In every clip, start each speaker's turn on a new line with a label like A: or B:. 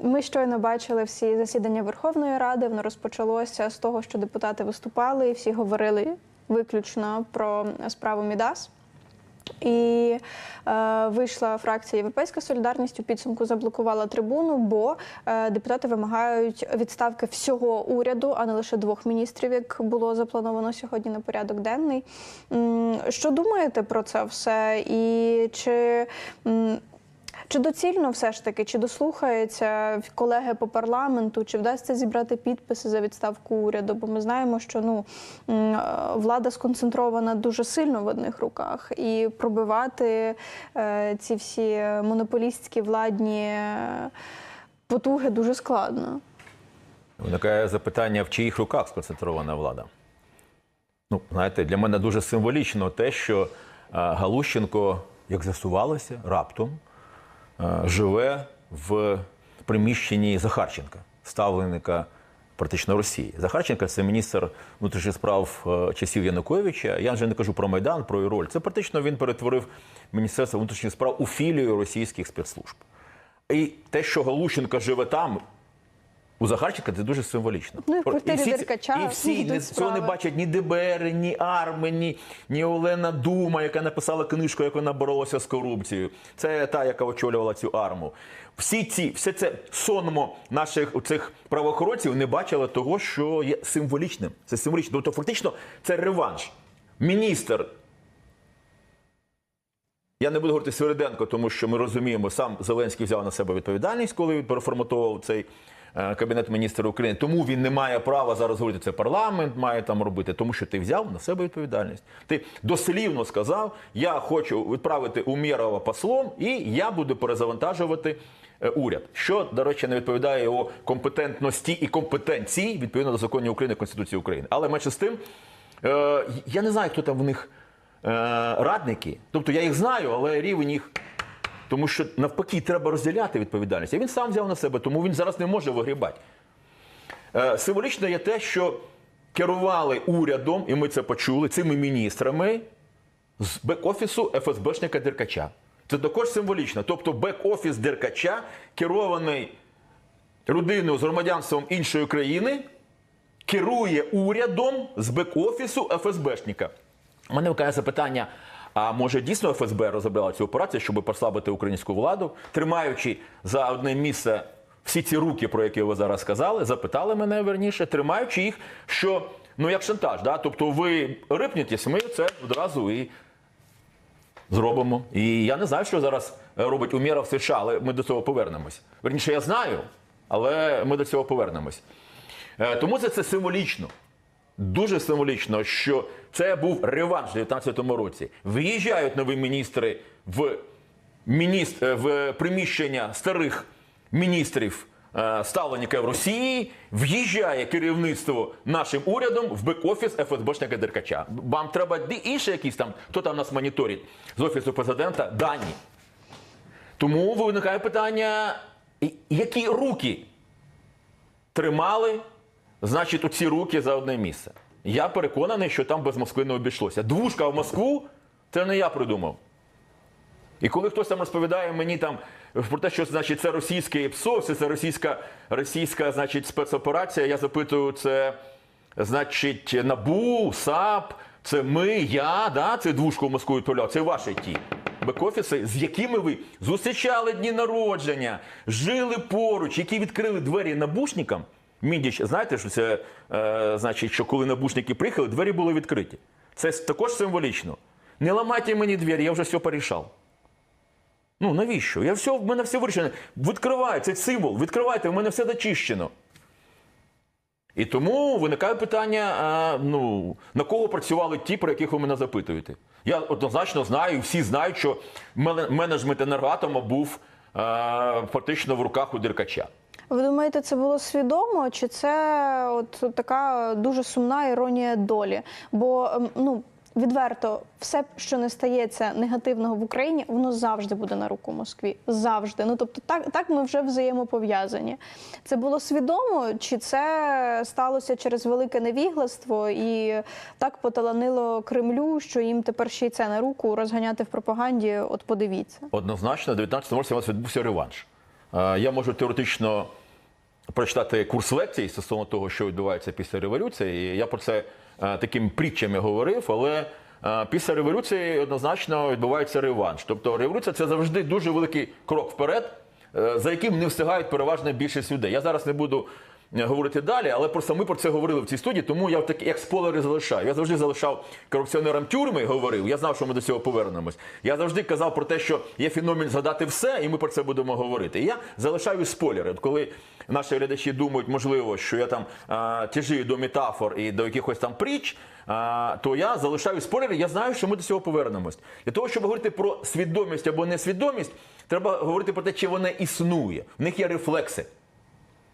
A: Ми щойно бачили всі засідання Верховної Ради. Воно розпочалося з того, що депутати виступали, і всі говорили виключно про справу Мідас. І е, вийшла фракція Європейська Солідарність у підсумку заблокувала трибуну, бо е, депутати вимагають відставки всього уряду, а не лише двох міністрів, як було заплановано сьогодні на порядок денний. Що думаєте про це все? І чи чи доцільно все ж таки, чи дослухаються колеги по парламенту, чи вдасться зібрати підписи за відставку уряду? Бо ми знаємо, що ну е, влада сконцентрована дуже сильно в одних руках, і пробивати е, ці всі монополістські владні е, потуги дуже складно.
B: Виникає запитання, в чиїх руках сконцентрована влада. Ну, знаєте, для мене дуже символічно те, що е, Галущенко, як з'ясувалося, раптом живе в приміщенні Захарченка, ставленика практично Росії. Захарченка це міністр внутрішніх справ е, часів Януковича. Я вже не кажу про Майдан, про його роль. Це практично він перетворив Міністерство внутрішніх справ у філію російських спецслужб. І те, що Галущенко живе там, у Захарченка це дуже символічно.
A: Ну, і в квартирі
B: всі
A: Деркача
B: І всі не, цього не бачать ні ДБР, ні Арми, ні, ні Олена Дума, яка написала книжку, як вона боролася з корупцією. Це та, яка очолювала цю арму. Всі ці, все це сонмо наших цих правоохоронців не бачили того, що є символічним. Це символічно. Тобто, фактично, це реванш. Міністр я не буду говорити Свириденко, тому що ми розуміємо, сам Зеленський взяв на себе відповідальність, коли він переформатував цей кабінет міністрів України. Тому він не має права зараз говорити, це парламент має там робити, тому що ти взяв на себе відповідальність. Ти дослівно сказав: я хочу відправити Умєрова послом, і я буду перезавантажувати е, уряд. Що, до речі, не відповідає його компетентності і компетенції відповідно до законів України Конституції України. Але менше з тим, е, я не знаю, хто там в них е, радники. Тобто я їх знаю, але рівень їх. Тому що навпаки треба розділяти відповідальність. А він сам взяв на себе, тому він зараз не може вигрібати. Е, символічно є те, що керували урядом, і ми це почули, цими міністрами з бек-офісу ФСБшника Деркача. Це також символічно. Тобто бек-офіс Деркача керований людиною з громадянством іншої країни, керує урядом з бек-офісу ФСБшника. У мене виникає запитання: а може дійсно ФСБ розробляла цю операцію, щоб послабити українську владу, тримаючи за одне місце всі ці руки, про які ви зараз сказали, запитали мене верніше, тримаючи їх, що ну як шантаж, да? тобто ви рипнетесь, ми це одразу і зробимо. І я не знаю, що зараз робить Умєра в США, але ми до цього повернемось. Верніше, я знаю, але ми до цього повернемось. Е, Тому це, це символічно. Дуже символічно, що це був реванш у 2019 році. Виїжджають нові міністри в, міністр, е, в приміщення старих міністрів е, ставленника в Росії, в'їжджає керівництво нашим урядом в бек-офіс ФСБшника Деркача. Вам треба інше якісь там, хто там нас моніторить з офісу президента, дані. Тому виникає питання, які руки тримали, значить, оці руки за одне місце. Я переконаний, що там без Москви не обійшлося. Двушка в Москву це не я придумав. І коли хтось там розповідає мені там про те, що значить це російське ПСО, це російська, російська значить, спецоперація, я запитую, це значить НАБУ, САП, це ми, я, да, це двушку в Москву відправляв, це ваші ті. Бек-офіси, з якими ви зустрічали дні народження, жили поруч, які відкрили двері набушникам. Мідіч, знаєте, що це е, значить, що коли набушники приїхали, двері були відкриті. Це також символічно. Не ламайте мені двері, я вже все порішав. Ну навіщо? Я все, в мене все вирішено. Відкриваю, це символ. Відкривайте, в мене все дочищено. І тому виникає питання: а, ну, на кого працювали ті, про яких ви мене запитуєте. Я однозначно знаю, всі знають, що менеджмент енергоатома був а, фактично в руках у Деркача.
A: Ви думаєте, це було свідомо, чи це от така дуже сумна іронія долі? Бо ем, ну відверто, все, що не стається негативного в Україні, воно завжди буде на руку Москві. Завжди. Ну тобто, так, так ми вже взаємопов'язані. Це було свідомо, чи це сталося через велике невігластво і так поталанило Кремлю, що їм тепер ще й це на руку розганяти в пропаганді? От подивіться.
B: Однозначно, в 19 році у нас відбувся реванш. Е, Я можу теоретично прочитати курс лекцій стосовно того, що відбувається після революції. І я про це таким такими притчами говорив, але е, після революції однозначно відбувається реванш. Тобто революція це завжди дуже великий крок вперед, е, за яким не встигають переважна більшість людей. Я зараз не буду е, говорити далі, але просто ми про це говорили в цій студії, тому я так як спойлери залишаю. Я завжди залишав корупціонерам тюрми, говорив. Я знав, що ми до цього повернемось. Я завжди казав про те, що є феномен згадати все, і ми про це будемо говорити. І я залишаю спойлери. От коли наші глядачі думають, можливо, що я там а, тяжію до метафор і до якихось там притч, а, то я залишаю спойлери. Я знаю, що ми до цього повернемось. Для того, щоб говорити про свідомість або несвідомість, треба говорити про те, чи вона існує. В них є рефлекси.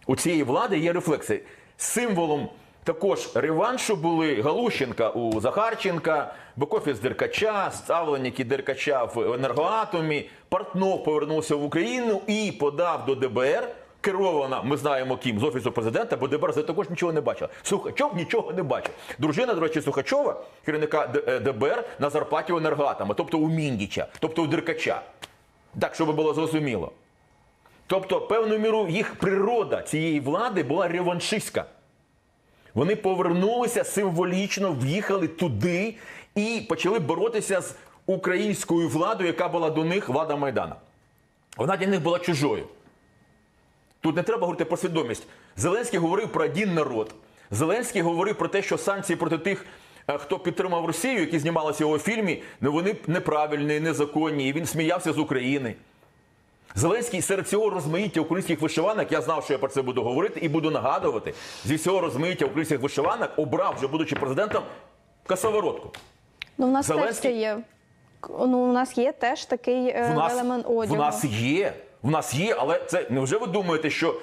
B: У цієї влади є рефлекси. Символом також реваншу були Галущенка у Захарченка, Бокофіс Деркача, ставленники Деркача в енергоатомі. Портнов повернувся в Україну і подав до ДБР. Керована, ми знаємо ким, з офісу президента, бо ДБР за також нічого не бачила. Сухачов нічого не бачив. Дружина, до речі, Сухачова, керівника е, ДБР, на зарплаті у енергоатома, тобто у Міндіча, тобто у Деркача. Так, щоб було зрозуміло. Тобто, певною мірою, їх природа цієї влади була реваншистська. Вони повернулися символічно, в'їхали туди і почали боротися з українською владою, яка була до них влада Майдана. Вона для них була чужою. Тут не треба говорити про свідомість. Зеленський говорив про один народ. Зеленський говорив про те, що санкції проти тих, е, хто підтримав Росію, які знімалися в його фільмі, ну вони неправильні, незаконні, і він сміявся з України. Зеленський серед цього розмаїття українських вишиванок, я знав, що я про це буду говорити і буду нагадувати. Зі всього розмаїття українських вишиванок обрав, вже будучи президентом, косоворотку.
A: Ну, в нас
B: Зеленський-
A: це є. Ну, у нас є теж такий е,
B: В нас,
A: елемент одягу.
B: в нас є. В нас є, але це невже ви думаєте, що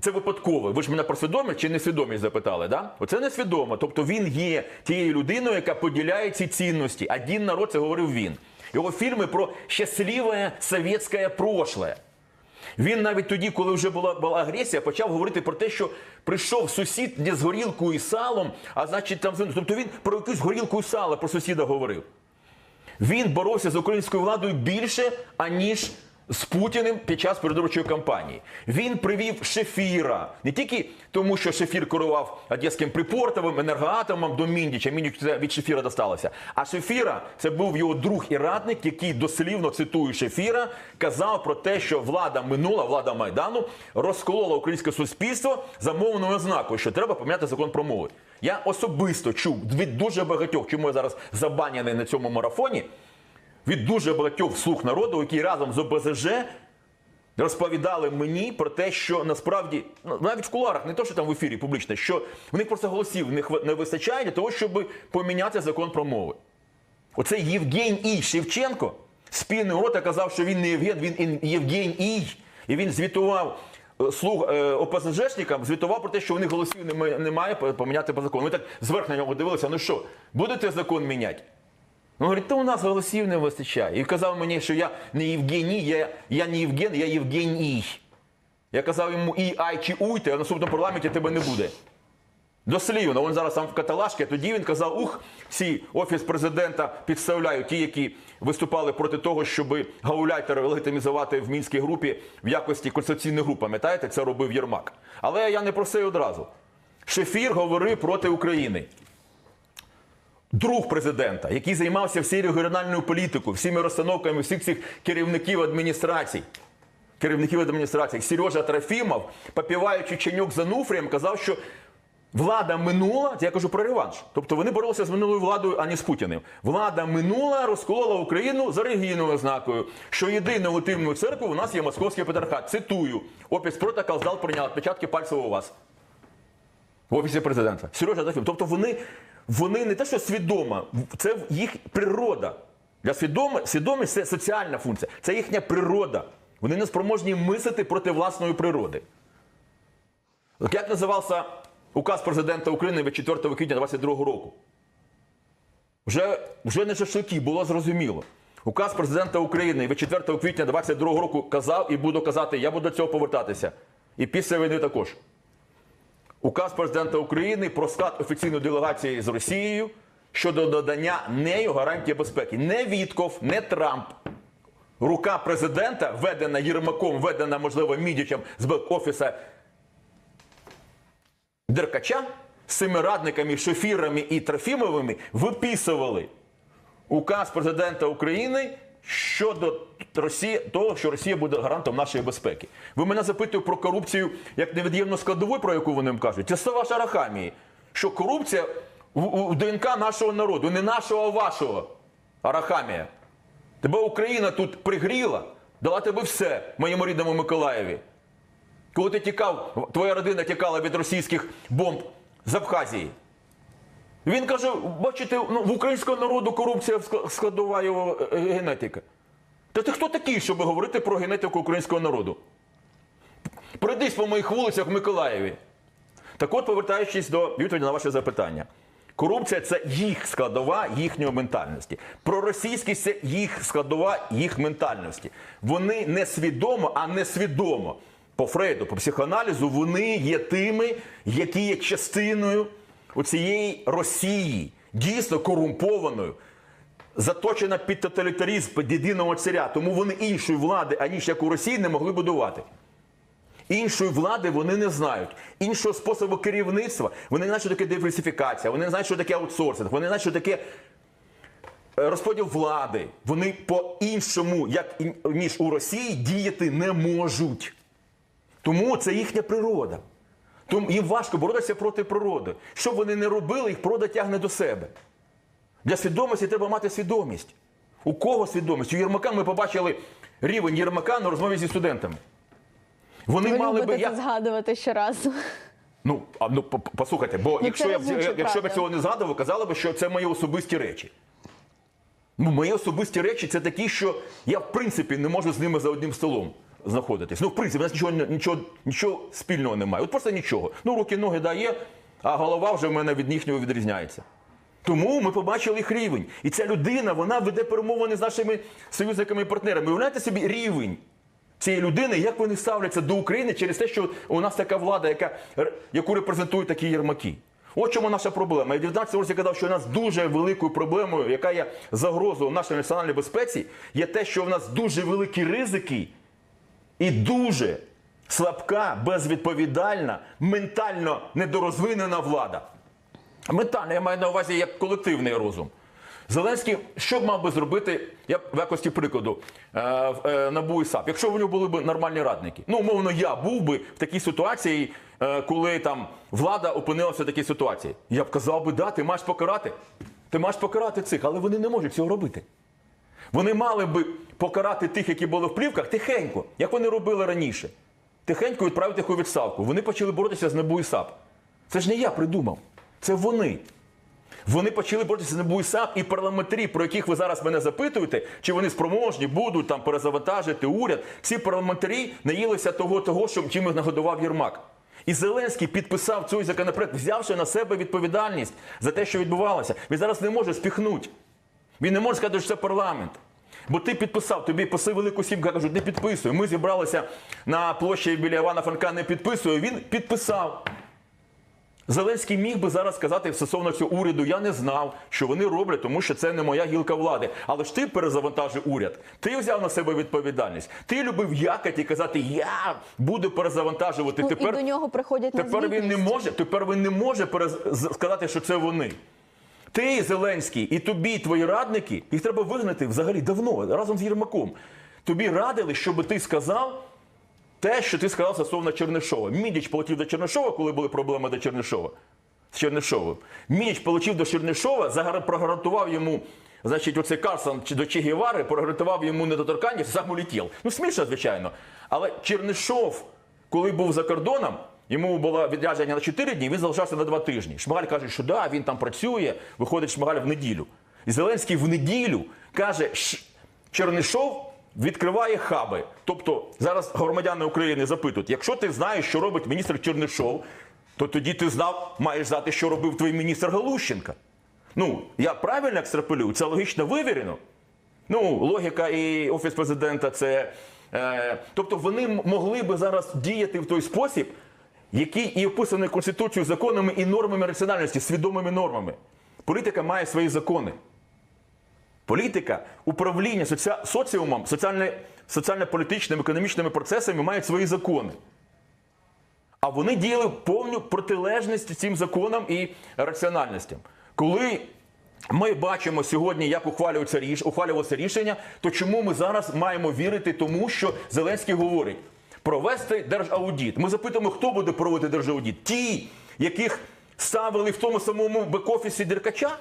B: це випадково? Ви ж мене про свідомість чи несвідомість запитали, да? Оце несвідомо. Тобто він є тією людиною, яка поділяє ці цінності. Один народ це говорив він. Його фільми про щасливе совєтське прошлое. Він навіть тоді, коли вже була, була агресія, почав говорити про те, що прийшов сусід не з горілкою і салом, а значить там тобто він про якусь горілку і сало про сусіда говорив. Він боровся з українською владою більше, аніж з Путіним під час передвиборчої кампанії. Він привів Шефіра не тільки тому, що Шефір керував Одеським припортовим енергоатомом до Міндіча. Міндіч це від Шефіра досталося. А Шефіра це був його друг і радник, який дослівно цитую Шефіра, казав про те, що влада минула, влада майдану розколола українське суспільство за мовною ознакою, що треба поміняти закон про мови. Я особисто чув від дуже багатьох, чому я зараз забаняний на цьому марафоні від дуже багатьох слуг народу, які разом з ОБЗЖ розповідали мені про те, що насправді ну, навіть в куларах, не то, що там в ефірі публічно, що в них просто голосів не, вистачає для того, щоб поміняти закон про мови. Оцей Євгень І. Шевченко спільний рота казав, що він не Євген, він ін- Євгень І. І він звітував е, слуг е, ОПЗЖшникам, звітував про те, що у них голосів немає, поміняти по закону. Ми так зверху на нього дивилися, ну що, будете закон міняти? Ну, говорить, то у нас голосів не вистачає. І казав мені, що я не Євгеній, я, я не Євген, я Євгеній. Я казав йому і, ай чи уйте, а в наступному парламенті тебе не буде. Дослівно, він зараз там в каталажці, а тоді він казав, ух, всі офіс президента підставляють ті, які виступали проти того, щоб гауляйтери легітимізувати в мінській групі в якості конституційної групи. Пам'ятаєте, це робив Єрмак. Але я не про це одразу. Шефір говорив проти України. Друг президента, який займався всією регіональною політикою, всіми розстановками всіх цих керівників адміністрацій, керівників адміністрації, Сережа Трофімов, попіваючи чайок за Нуфрієм, казав, що влада минула, я кажу про реванш. Тобто вони боролися з минулою владою, а не з Путіним. Влада минула розколола Україну за релігійною ознакою, що єдиною легітимною церквою у нас є московський патріархат. Цитую, опіс протокол здал прийняв відпечатки пальців у вас в офісі президента. Сережа Трофімов. Тобто вони, вони не те, що свідомо, це їх природа. Для свідомо, свідомість це соціальна функція, це їхня природа. Вони не спроможні мислити проти власної природи. Як називався указ президента України від 4 квітня 2022 року? Вже, вже не шашлики, було зрозуміло. Указ президента України від 4 квітня 2022 року казав і буду казати, я буду до цього повертатися. І після війни також. Указ президента України про склад офіційної делегації з Росією щодо додання нею гарантії безпеки. Не Вітков, не Трамп рука президента, ведена Єрмаком, ведена, можливо, Мідічем з бек-офіса Деркача, з цими радниками, шофірами і Трофімовими виписували указ президента України щодо Росії, того, що Росія буде гарантом нашої безпеки. Ви мене запитуєте про корупцію як невід'ємну складову, про яку вони кажуть. Це слова Шарахамії, що корупція в, ДНК нашого народу, не нашого, а вашого. Арахамія. Тебе Україна тут пригріла, дала тебе все моєму рідному Миколаєві. Коли ти тікав, твоя родина тікала від російських бомб з Абхазії. Він каже: бачите, ну, в українського народу корупція складова його е, генетика. Та ти хто такий, щоб говорити про генетику українського народу? Пройдись по моїх вулицях в Миколаєві. Так от, повертаючись до відповіді на ваше запитання. Корупція це їх складова їхньої ментальності. Проросійськість це їх складова їх ментальності. Вони не свідомо, а несвідомо. По Фрейду, по психоаналізу, вони є тими, які є частиною цієї Росії, дійсно корумпованою, заточена під тоталітаризм, під єдиного царя. Тому вони іншої влади, аніж як у Росії, не могли будувати. Іншої влади вони не знають. Іншого способу керівництва вони не знають, що таке диверсифікація, вони не знають, що таке аутсорсинг, вони не знають, що таке е, розподіл влади. Вони по-іншому, як ніж у Росії, діяти не можуть. Тому це їхня природа. Тому їм важко боротися проти природи. Що б вони не робили, їх природа тягне до себе. Для свідомості треба мати свідомість. У кого свідомість? У Єрмака ми побачили рівень Єрмака на розмові зі студентами. Вони
A: Ви
B: мали би я
A: згадувати щоразу.
B: ну а ну по- по- послухайте, бо
A: це
B: якщо я
A: разюче,
B: якщо б я цього не згадував, казали б, що це мої особисті речі. Ну, мої особисті речі це такі, що я в принципі не можу з ними за одним столом знаходитись. Ну, в принципі, у нас нічого нічого, нічого спільного немає. От просто нічого. Ну, руки, ноги дає, а голова вже в мене від їхнього відрізняється. Тому ми побачили їх рівень. І ця людина вона веде перемовини з нашими союзниками і партнерами. Уявляєте собі рівень цієї людини, як вони ставляться до України через те, що у нас така влада, яка, яку репрезентують такі єрмаки. От чому наша проблема. Я 19 році казав, що у нас дуже великою проблемою, яка є загрозою нашій національній безпеці, є те, що в нас дуже великі ризики і дуже слабка, безвідповідальна, ментально недорозвинена влада. Ментально, я маю на увазі як колективний розум. Зеленський, що б мав би зробити, я в якості прикладу, е, е, НАБУ і САП, якщо в нього були б нормальні радники. Ну, умовно, я був би в такій ситуації, е, коли там влада опинилася в такій ситуації. Я б казав би, да, ти маєш покарати. Ти маєш покарати цих, але вони не можуть цього робити. Вони мали би покарати тих, які були в плівках, тихенько, як вони робили раніше. Тихенько відправити їх у відставку. Вони почали боротися з НАБУ і САП. Це ж не я придумав, це вони. Вони почали боротися з НАБУ і САП і парламентарі, про яких ви зараз мене запитуєте, чи вони спроможні будуть там перезавантажити уряд. Ці парламентарі наїлися того, того, що чим їх нагодував Єрмак. І Зеленський підписав цей законопроект, взявши на себе відповідальність за те, що відбувалося. Він зараз не може спіхнути. Він не може сказати, що це парламент. Бо ти підписав, тобі поси велику сім'ю кажуть, не підписуй. Ми зібралися на площі біля Івана Франка, не підписує. Він підписав. Зеленський міг би зараз сказати стосовно цього уряду, я не знав, що вони роблять, тому що це не моя гілка влади. Але ж ти перезавантажив уряд. Ти взяв на себе відповідальність. Ти любив якати і казати, я буду перезавантажувати.
A: Ну,
B: Тепер
A: і до нього приходять на
B: Тепер він не може, тепер він не може перез... сказати, що це вони. Ти, Зеленський, і тобі, і твої радники, їх треба вигнати взагалі давно, разом з Єрмаком. Тобі радили, щоб ти сказав те, що ти сказав стосовно Чернишова. Мідіч полетів до Чернишова, коли були проблеми до Чернишова. З Чернишовим. Мідіч полетів до Чернишова, прогарантував йому. Значить, оцей Карсон до Че Гевари йому недоторканність, сам улетів. Ну, смішно, звичайно. Але Чернишов, коли був за кордоном, йому було відрядження на 4 дні, він залишався на 2 тижні. Шмигаль каже, що да, він там працює, виходить Шмигаль в неділю. І Зеленський в неділю каже, Чернишов відкриває хаби. Тобто зараз громадяни України запитують, якщо ти знаєш, що робить міністр Чернишов, то тоді ти знав, маєш знати, що робив твій міністр Галущенка. Ну, я правильно екстраполюю, це логічно вивірено. Ну, логіка і офіс президента це. Е, тобто вони могли би зараз діяти в той спосіб, який і описаний Конституцією, законами і нормами раціональності, свідомими нормами. Політика має свої закони. Політика, управління соці- соціумом, соціально-політичними, економічними процесами мають свої закони. А вони діяли повну протилежність цим законам і раціональностям. Коли ми бачимо сьогодні, як ухвалюється ріш... ухвалювалося рішення, то чому ми зараз маємо вірити тому, що Зеленський говорить провести держаудіт? Ми запитуємо, хто буде проводити держаудіт? Ті, яких ставили в тому самому бек-офісі Деркача?